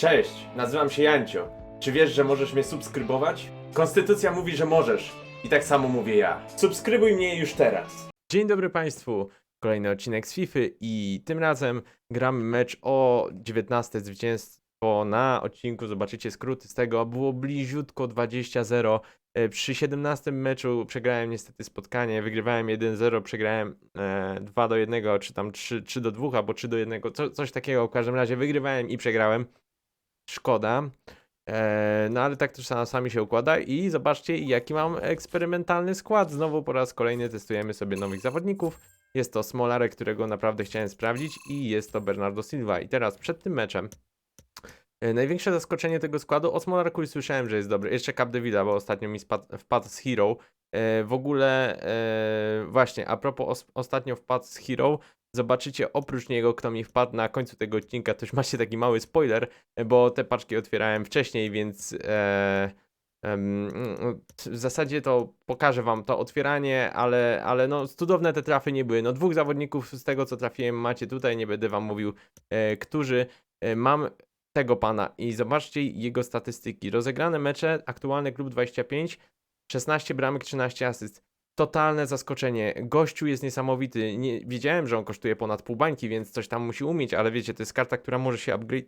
Cześć, nazywam się Jancio. Czy wiesz, że możesz mnie subskrybować? Konstytucja mówi, że możesz. I tak samo mówię ja. Subskrybuj mnie już teraz. Dzień dobry Państwu. Kolejny odcinek z FIFA i tym razem gramy mecz o 19 zwycięstwo na odcinku. Zobaczycie skróty z tego. Było bliziutko 20-0. E, Przy 17 meczu przegrałem niestety spotkanie. Wygrywałem 1-0, przegrałem e, 2 do 1, czy tam 3, 3 do 2 albo 3 do 1. Co, coś takiego w każdym razie wygrywałem i przegrałem. Szkoda. E, no ale tak to czasami się układa i zobaczcie jaki mam eksperymentalny skład. Znowu po raz kolejny testujemy sobie nowych zawodników. Jest to Smolarek, którego naprawdę chciałem sprawdzić i jest to Bernardo Silva. I teraz przed tym meczem e, największe zaskoczenie tego składu, o Smolarku już słyszałem, że jest dobry. Jeszcze Capdevila, bo ostatnio mi spadł, wpadł z Hero. E, w ogóle właśnie, a propos os, ostatnio wpadł z Hero, zobaczycie oprócz niego, kto mi wpadł na końcu tego odcinka, to już macie taki mały spoiler, bo te paczki otwierałem wcześniej, więc e, em, w zasadzie to pokażę wam to otwieranie, ale, ale no cudowne te trafy nie były. No dwóch zawodników z tego co trafiłem macie tutaj, nie będę wam mówił, e, którzy. E, mam tego pana i zobaczcie jego statystyki. Rozegrane mecze, aktualny klub 25, 16 bramek, 13 asyst. Totalne zaskoczenie. Gościu jest niesamowity. Nie, wiedziałem, że on kosztuje ponad pół bańki, więc coś tam musi umieć, ale wiecie, to jest karta, która może się upgrade,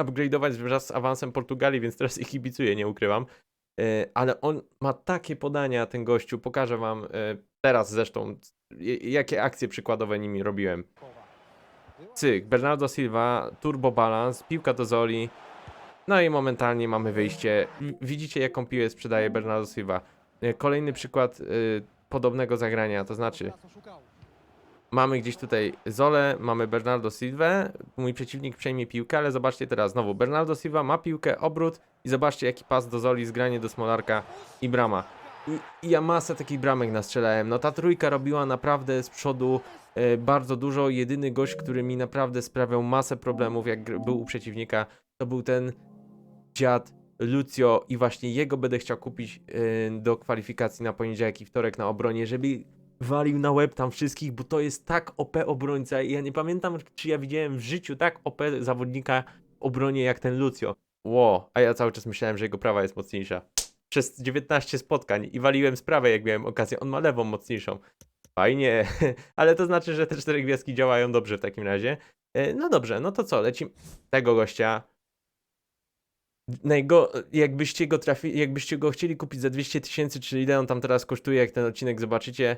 upgrade'ować wraz z awansem Portugalii, więc teraz ich kibicuję, nie ukrywam. E, ale on ma takie podania, ten gościu. Pokażę wam e, teraz zresztą, jakie akcje przykładowe nimi robiłem. Cyk, Bernardo Silva, turbo balans, piłka do Zoli. No i momentalnie mamy wyjście. Widzicie, jaką piłę sprzedaje Bernardo Silva. E, Kolejny przykład podobnego zagrania, to znaczy mamy gdzieś tutaj Zole, mamy Bernardo Silva, mój przeciwnik przejmie piłkę, ale zobaczcie teraz znowu, Bernardo Silva ma piłkę, obrót i zobaczcie jaki pas do Zoli, zgranie do Smolarka i brama. I, I ja masę takich bramek nastrzelałem, no ta trójka robiła naprawdę z przodu e, bardzo dużo, jedyny gość, który mi naprawdę sprawiał masę problemów jak był u przeciwnika, to był ten dziad Lucio i właśnie jego będę chciał kupić yy, do kwalifikacji na poniedziałek i wtorek na obronie, żeby walił na łeb tam wszystkich, bo to jest tak OP obrońca ja nie pamiętam, czy ja widziałem w życiu tak OP zawodnika w obronie jak ten Lucio. Ło, a ja cały czas myślałem, że jego prawa jest mocniejsza. Przez 19 spotkań i waliłem z prawej, jak miałem okazję. On ma lewą mocniejszą. Fajnie, ale to znaczy, że te cztery gwiazdki działają dobrze w takim razie. E, No dobrze, no to co, lecimy. Tego gościa Najgo, jakbyście go trafi, jakbyście go chcieli kupić za 200 tysięcy, czyli ile on tam teraz kosztuje, jak ten odcinek zobaczycie,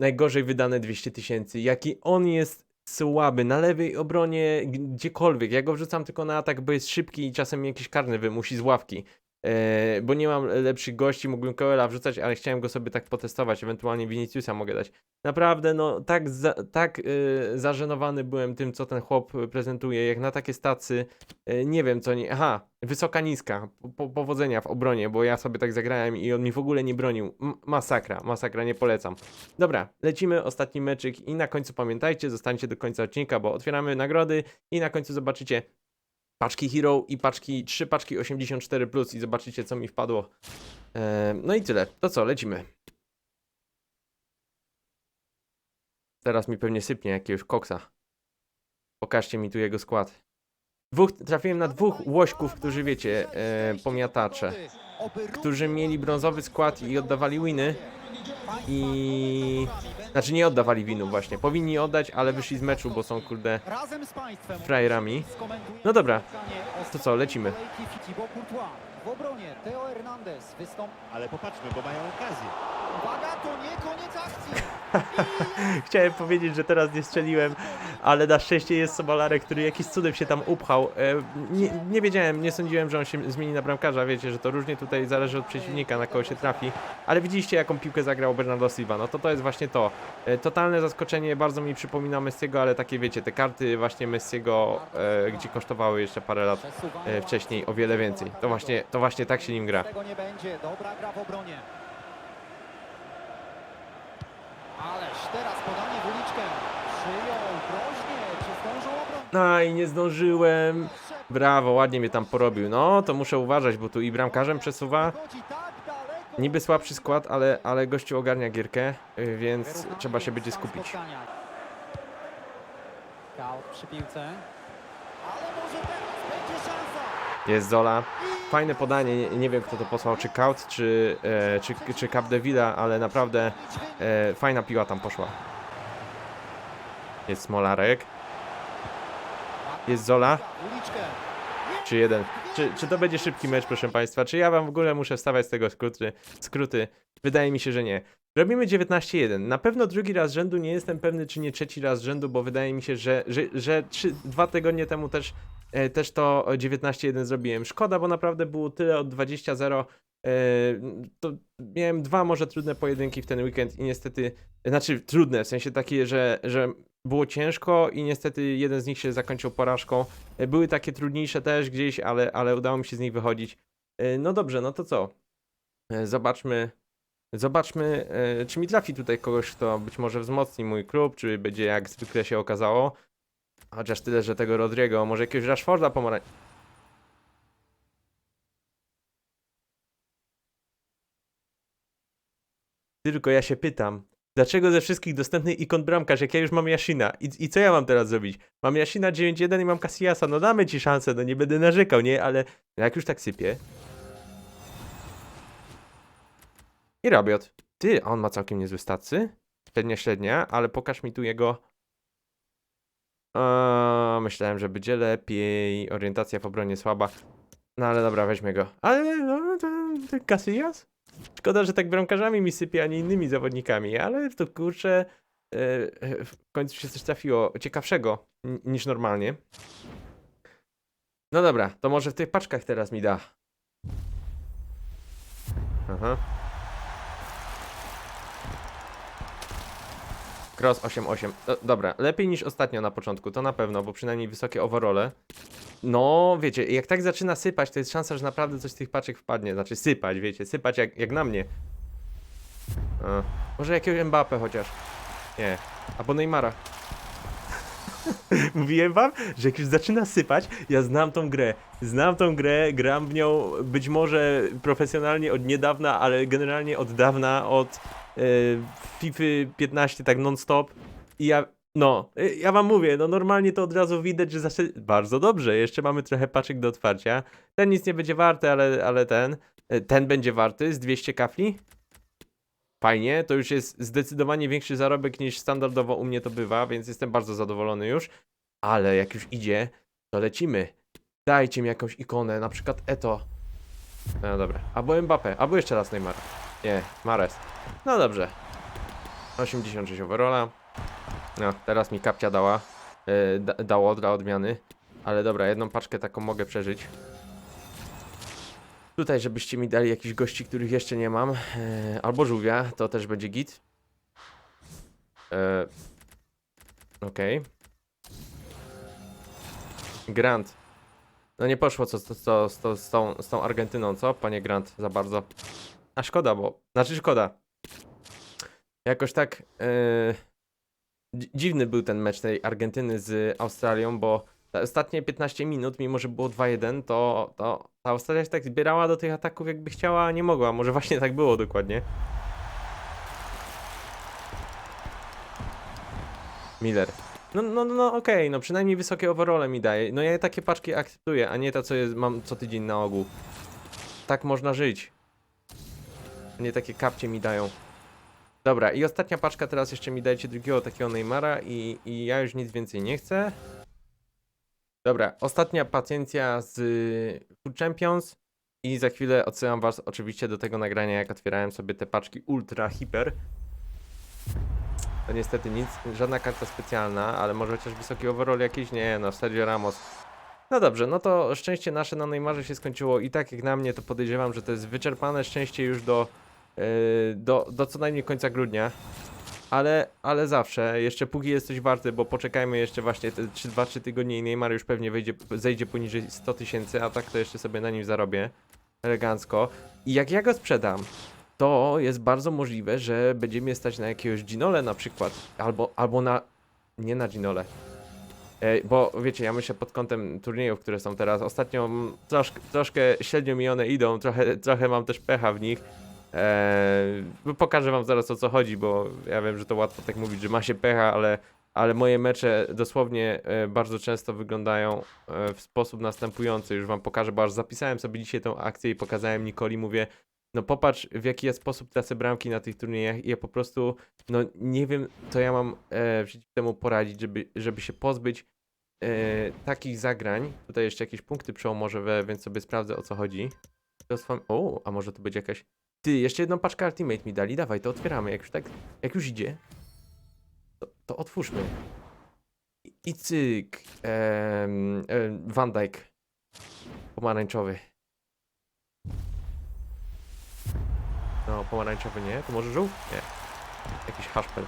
najgorzej wydane 200 tysięcy. Jaki on jest słaby na lewej obronie, gdziekolwiek. Ja go wrzucam tylko na atak, bo jest szybki i czasem jakiś karny wymusi z ławki. E, bo nie mam lepszych gości, mógłbym Koela wrzucać, ale chciałem go sobie tak potestować, ewentualnie Viniciusa mogę dać. Naprawdę, no tak, za, tak e, zażenowany byłem tym, co ten chłop prezentuje, jak na takie stacy, e, nie wiem co nie, aha, wysoka, niska, po, powodzenia w obronie, bo ja sobie tak zagrałem i on mi w ogóle nie bronił, M masakra, masakra, nie polecam. Dobra, lecimy, ostatni meczyk i na końcu pamiętajcie, zostańcie do końca odcinka, bo otwieramy nagrody i na końcu zobaczycie paczki Hero i paczki, trzy paczki 84 plus i zobaczycie co mi wpadło. Eee, no i tyle. To co, lecimy. Teraz mi pewnie sypnie jakiegoś koksa. Pokażcie mi tu jego skład. Dwóch, trafiłem na dwóch łośków, którzy wiecie, e, pomiatacze, którzy mieli brązowy skład i oddawali winy. I... Znaczy nie oddawali winu właśnie. Powinni oddać, ale wyszli z meczu, bo są kurde Razem z państwem frajerami. No dobra, to co, lecimy. W obronie Theo Hernandez wystąpi. Ale popatrzmy, bo mają okazję. Uwaga, to nie koniec akcji. Chciałem powiedzieć, że teraz nie strzeliłem, ale na szczęście jest Sobalarek, który jakiś cudem się tam upchał. E, nie, nie wiedziałem, nie sądziłem, że on się zmieni na bramkarza. Wiecie, że to różnie tutaj zależy od przeciwnika, na kogo się trafi. Ale widzieliście, jaką piłkę zagrał Bernardo Silva. No to to jest właśnie to. E, totalne zaskoczenie, bardzo mi przypomina Messiego, ale takie wiecie, te karty właśnie Messiego, e, gdzie kosztowały jeszcze parę lat wcześniej o wiele więcej. To właśnie, to właśnie tak się nim gra. Tego nie będzie. Dobra gra w obronie. Ależ teraz podanie w uliczkę. Przyjął groźnie. Czy zdążą obrońcy? No i nie zdążyłem. Brawo, ładnie mnie tam porobił. No, to muszę uważać, bo tu i bramkarzem przesuwa. Chodzi tak daleko. Niby słabszy skład, ale, ale gościu ogarnia gierkę, y, więc trzeba się będzie stan skupić. spotkania. Kaut przy piłce. Ale może teraz będzie szansa. Jest Zola. Fajne podanie, nie, nie wiem kto to posłał, czy Kaut, czy, e, czy, czy ale naprawdę e, fajna piła tam poszła. Jest Smolarek. Jest Zola. Czy jeden. Czy, czy to będzie szybki mecz, proszę Państwa? Czy ja Wam w ogóle muszę wstawiać z tego skróty? skróty? Wydaje mi się, że nie. Robimy 19-1. Na pewno drugi raz rzędu, nie jestem pewny, czy nie trzeci raz rzędu, bo wydaje mi się, że, że, że trzy, dwa tygodnie temu też, e, też to 19-1 zrobiłem. Szkoda, bo naprawdę było tyle od 20-0. E, to miałem dwa może trudne pojedynki w ten weekend i niestety, znaczy trudne, w sensie takie, że, że było ciężko i niestety jeden z nich się zakończył porażką. E, Były takie trudniejsze też gdzieś, ale, ale udało mi się z nich wychodzić. E, No dobrze, no to co? E, Zobaczmy, zobaczmy, e, czy mi trafi tutaj kogoś, kto być może wzmocni mój klub, czy będzie jak zwykle się okazało. Chociaż tyle, że tego Rodriego, może jakiegoś Rashforda pomarań... Tylko ja się pytam, dlaczego ze wszystkich dostępnych ikon bramkarz, jak ja już mam Jasina? I, I co ja mam teraz zrobić? Mam Jasina 9-1 i mam Casillasa, no damy ci szansę, no nie będę narzekał, nie? Ale jak już tak sypie... I Rabiot. Ty, on ma całkiem niezłe stacy. Średnia, średnia, ale pokaż mi tu jego... Eee, myślałem, że będzie lepiej. Orientacja w obronie słaba. No ale dobra, weźmy go. Ale no, to, to Casillas? Szkoda, że tak bramkarzami mi sypie, a nie innymi zawodnikami, ale to kurczę... e, w końcu się coś trafiło ciekawszego niż normalnie. No dobra, to może w tych paczkach teraz mi da. Aha. Cross 8-8. Do, dobra, lepiej niż ostatnio na początku, to na pewno, bo przynajmniej wysokie overole. No, wiecie, jak tak zaczyna sypać, to jest szansa, że naprawdę coś z tych paczek wpadnie. Znaczy sypać, wiecie, sypać jak, jak na mnie. A, może jakiegoś Mbappe chociaż. Nie. Albo Neymara. Mówiłem wam, że jak już zaczyna sypać, ja znam tą grę. Znam tą grę, gram w nią być może profesjonalnie od niedawna, ale generalnie od dawna, od FIFA 15 tak non-stop. I ja, no, y, ja wam mówię, no normalnie to od razu widać, że zaczę... Bardzo dobrze, jeszcze mamy trochę paczek do otwarcia. Ten nic nie będzie warty, ale, ale ten, y, ten będzie warty z 200 kafli. Fajnie, to już jest zdecydowanie większy zarobek niż standardowo u mnie to bywa, więc jestem bardzo zadowolony już. Ale jak już idzie, to lecimy. Dajcie mi jakąś ikonę, na przykład Eto. No dobra, albo Mbappé, albo jeszcze raz Neymar. Nie, Mares. No dobrze. 86 overalla. No, teraz mi kapcia dała. Yy, da, dało dla odmiany. Ale dobra, jedną paczkę taką mogę przeżyć. Tutaj, żebyście mi dali jakichś gości, których jeszcze nie mam. Yy, albo żółwia, to też będzie git. Yy, Okej. Grant. No nie poszło co, co, co, to- z, tą, z tą Argentyną, co? Panie Grant, za bardzo. A szkoda, bo... Znaczy szkoda. Jakoś tak... Dzi- Dziwny był ten mecz tej Argentyny z Australią, bo ostatnie 15 minut, mimo że było 2-1, to, to ta Australia się tak zbierała do tych ataków, jakby chciała, a nie mogła. Może właśnie tak było dokładnie. Miller. No, no, no okej, no przynajmniej wysokie overole mi daje. No ja takie paczki akceptuję, a nie to, co jest, mam co tydzień na ogół. Tak można żyć. Nie takie kapcie mi dają. Dobra, i ostatnia paczka, teraz jeszcze mi dajcie drugiego takiego Neymara i, i ja już nic więcej nie chcę. Dobra, ostatnia pacjencja z Food Champions i za chwilę odsyłam was oczywiście do tego nagrania, jak otwierałem sobie te paczki Ultra Hiper. To niestety nic, żadna karta specjalna, ale może chociaż wysoki overall jakiś? Nie, no Sergio Ramos. No dobrze, no to szczęście nasze na Neymarze się skończyło i tak jak na mnie to podejrzewam, że to jest wyczerpane szczęście już do, do, do co najmniej końca grudnia. Ale, ale zawsze, jeszcze póki jest coś warty, bo poczekajmy jeszcze właśnie te 2-3 tygodnie i Neymar już pewnie wejdzie, zejdzie poniżej 100 tysięcy, a tak to jeszcze sobie na nim zarobię. Elegancko. I jak ja go sprzedam, to jest bardzo możliwe, że będzie mnie stać na jakiegoś Ginole na przykład, albo, albo na... nie na Ginole. E, bo wiecie, ja myślę pod kątem turniejów, które są teraz. Ostatnio troszkę, troszkę średnio mi one idą, trochę, trochę mam też pecha w nich. Eee, pokażę wam zaraz o co chodzi, bo ja wiem, że to łatwo tak mówić, że ma się pecha, ale ale moje mecze dosłownie e, bardzo często wyglądają e, w sposób następujący. Już wam pokażę, bo aż zapisałem sobie dzisiaj tą akcję i pokazałem Nikoli, mówię, no popatrz w jaki ja sposób tracę bramki na tych turniejach i ja po prostu, no nie wiem, co ja mam przeciw temu poradzić, żeby, żeby się pozbyć e, takich zagrań. Tutaj jeszcze jakieś punkty przełomowe, więc sobie sprawdzę o co chodzi. O, a może to będzie jakaś... Ty, jeszcze jedną paczkę Ultimate mi dali, dawaj, to otwieramy, jak już tak, jak już idzie, to, to otwórzmy. I, cyk, em, Van Dijk, pomarańczowy. No, pomarańczowy nie, to może żółw? Nie, jakiś haszpel.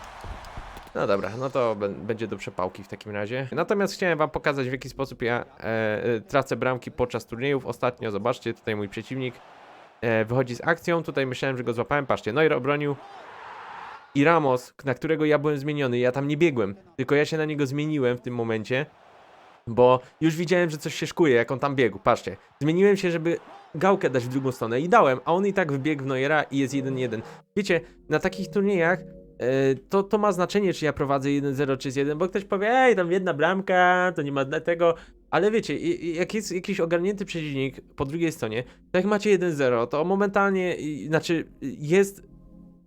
No dobra, no to bę- będzie do przepałki w takim razie. Natomiast chciałem wam pokazać w jaki sposób ja e, e, tracę bramki podczas turniejów. Ostatnio, zobaczcie, tutaj mój przeciwnik e, wychodzi z akcją. Tutaj myślałem, że go złapałem. Patrzcie, Neuer obronił i Ramos, na którego ja byłem zmieniony. Ja tam nie biegłem, tylko ja się na niego zmieniłem w tym momencie, bo już widziałem, że coś się szkuje, jak on tam biegł. Patrzcie, zmieniłem się, żeby gałkę dać w drugą stronę i dałem, a on i tak wybiegł w Neuera i jest 1-1. Wiecie, na takich turniejach e, to, to ma znaczenie, czy ja prowadzę 1-0 czy jest 1, bo ktoś powie, ej, tam jedna bramka, to nie ma tego, ale wiecie, jak jest jakiś ogarnięty przeciwnik po drugiej stronie, to jak macie 1-0, to momentalnie, znaczy jest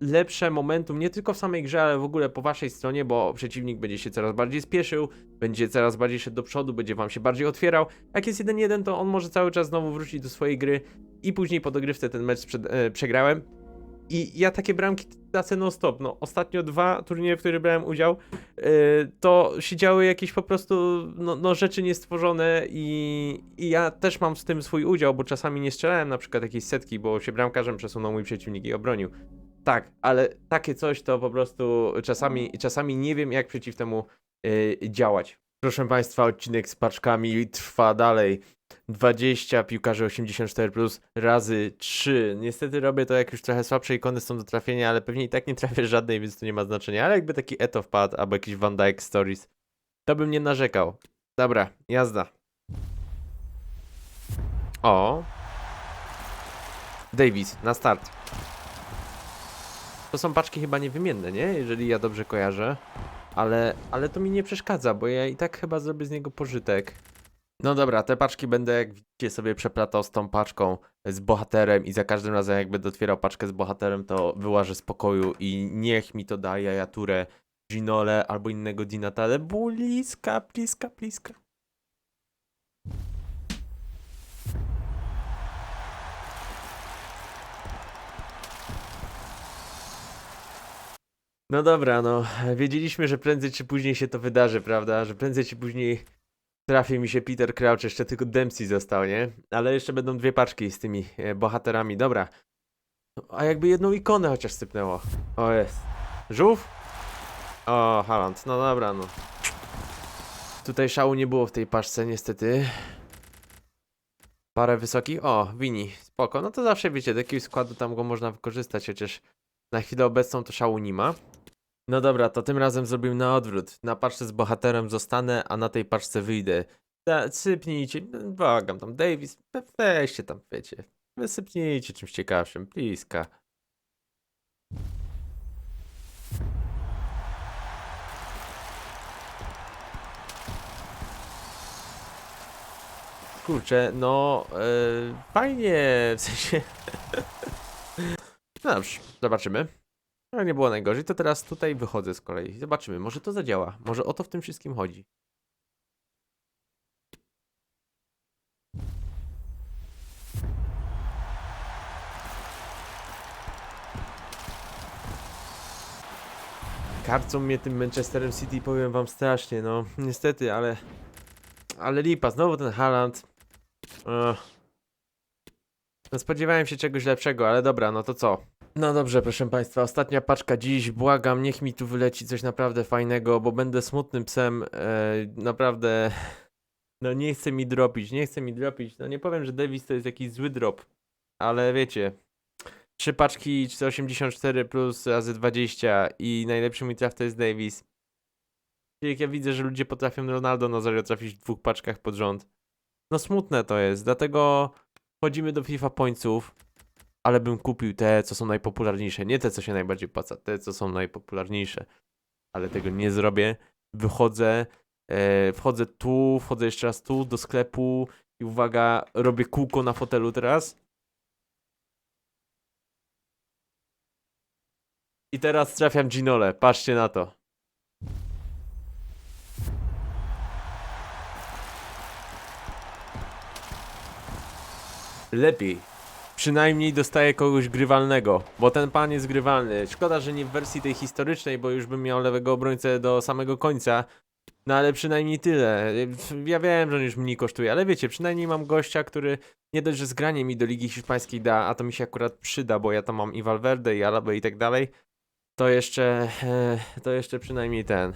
lepsze momentum nie tylko w samej grze, ale w ogóle po waszej stronie, bo przeciwnik będzie się coraz bardziej spieszył, będzie coraz bardziej szedł do przodu, będzie wam się bardziej otwierał. Jak jest 1-1, to on może cały czas znowu wrócić do swojej gry i później po dogrywce ten mecz sprzed- e, przegrałem. I ja takie bramki tracę non stop. No, ostatnio dwa turnieje, w których brałem udział, e, to się działy jakieś po prostu no, no, rzeczy niestworzone i, i ja też mam z tym swój udział, bo czasami nie strzelałem na przykład jakiejś setki, bo się bramkarzem przesunął mój przeciwnik i obronił. Tak, ale takie coś to po prostu czasami, czasami nie wiem, jak przeciw temu y, działać. Proszę Państwa, odcinek z paczkami trwa dalej. 20 piłkarzy 84 plus razy 3. Niestety robię to, jak już trochę słabsze ikony są do trafienia, ale pewnie i tak nie trafię żadnej, więc to nie ma znaczenia. Ale jakby taki Eto wpadł, albo jakiś Van Dyke Stories, to bym nie narzekał. Dobra, jazda. O. Davis, na start. To są paczki chyba niewymienne, nie? Jeżeli ja dobrze kojarzę. Ale, ale to mi nie przeszkadza, bo ja i tak chyba zrobię z niego pożytek. No dobra, te paczki będę, jak widzicie, sobie przeplatał z tą paczką z bohaterem i za każdym razem jak będę otwierał paczkę z bohaterem, to wyłażę z pokoju i niech mi to da jajaturę, Ginole albo innego Dinatale. Bliska, bliska, bliska. No dobra, no wiedzieliśmy, że prędzej czy później się to wydarzy, prawda? Że prędzej czy później trafi mi się Peter Crouch, jeszcze tylko Dempsey został, nie? Ale jeszcze będą dwie paczki z tymi e, bohaterami, dobra. A jakby jedną ikonę chociaż sypnęło. O jest. Żółw? O, Haaland, no dobra, no. Tutaj szału nie było w tej paczce, niestety. Parę wysokich. O, Wini, spoko. No to zawsze wiecie, do jakiegoś składu tam go można wykorzystać, chociaż na chwilę obecną to szału nie ma. No dobra, to tym razem zrobimy na odwrót. Na paczce z bohaterem zostanę, a na tej paczce wyjdę. Da, sypnijcie, błagam tam, Davis, we- weźcie tam, wiecie. Wysypnijcie czymś ciekawszym, bliska. Kurczę, no yy, fajnie, w sensie... No dobrze, zobaczymy. No nie było najgorzej, to teraz tutaj wychodzę z kolei. Zobaczymy, może to zadziała. Może o to w tym wszystkim chodzi. Karcą mnie tym Manchesterem City, powiem wam strasznie, no. Niestety, ale... Ale lipa, znowu ten Haaland. No spodziewałem się czegoś lepszego, ale dobra, no to co? No dobrze, proszę Państwa, ostatnia paczka dziś. Błagam, niech mi tu wyleci coś naprawdę fajnego, bo będę smutnym psem. E, naprawdę. No nie chce mi dropić, nie chce mi dropić. No nie powiem, że Davis to jest jakiś zły drop, ale wiecie. Trzy paczki 484 plus razy 20 i najlepszy mój traf to jest Davis. Jak ja widzę, że ludzie potrafią Ronaldo Nazario trafić w dwóch paczkach pod rząd. No smutne to jest, dlatego wchodzimy do FIFA Pointsów ale bym kupił te, co są najpopularniejsze. Nie te, co się najbardziej płaca, te, co są najpopularniejsze. Ale tego nie zrobię, wychodzę, e, wchodzę tu, wchodzę jeszcze raz tu do sklepu i uwaga, robię kółko na fotelu teraz. I teraz trafiam Ginole, patrzcie na to. Lepiej. Przynajmniej dostaję kogoś grywalnego, bo ten pan jest grywalny. Szkoda, że nie w wersji tej historycznej, bo już bym miał lewego obrońcę do samego końca. No ale przynajmniej tyle. Ja wiem, że on już mniej kosztuje, ale wiecie, przynajmniej mam gościa, który nie dość, że zgranie mi do Ligi Hiszpańskiej da, a to mi się akurat przyda, bo ja tam mam i Valverde, i Alabę i tak dalej. To jeszcze, e, to jeszcze przynajmniej ten.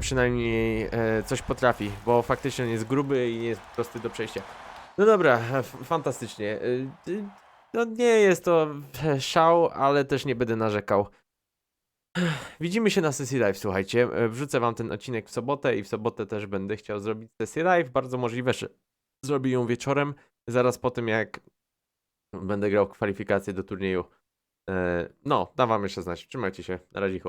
Przynajmniej e, coś potrafi, bo faktycznie on jest gruby i jest prosty do przejścia. No dobra, f- fantastycznie. Y, No nie jest to e, szał, ale też nie będę narzekał. Widzimy się na sesji live, słuchajcie. E, Wrzucę wam ten odcinek w sobotę i w sobotę też będę chciał zrobić sesję live. Bardzo możliwe, że zrobię ją wieczorem, zaraz po tym jak będę grał kwalifikacje do turnieju. E, No, dam wam jeszcze znać. Trzymajcie się. Na razie.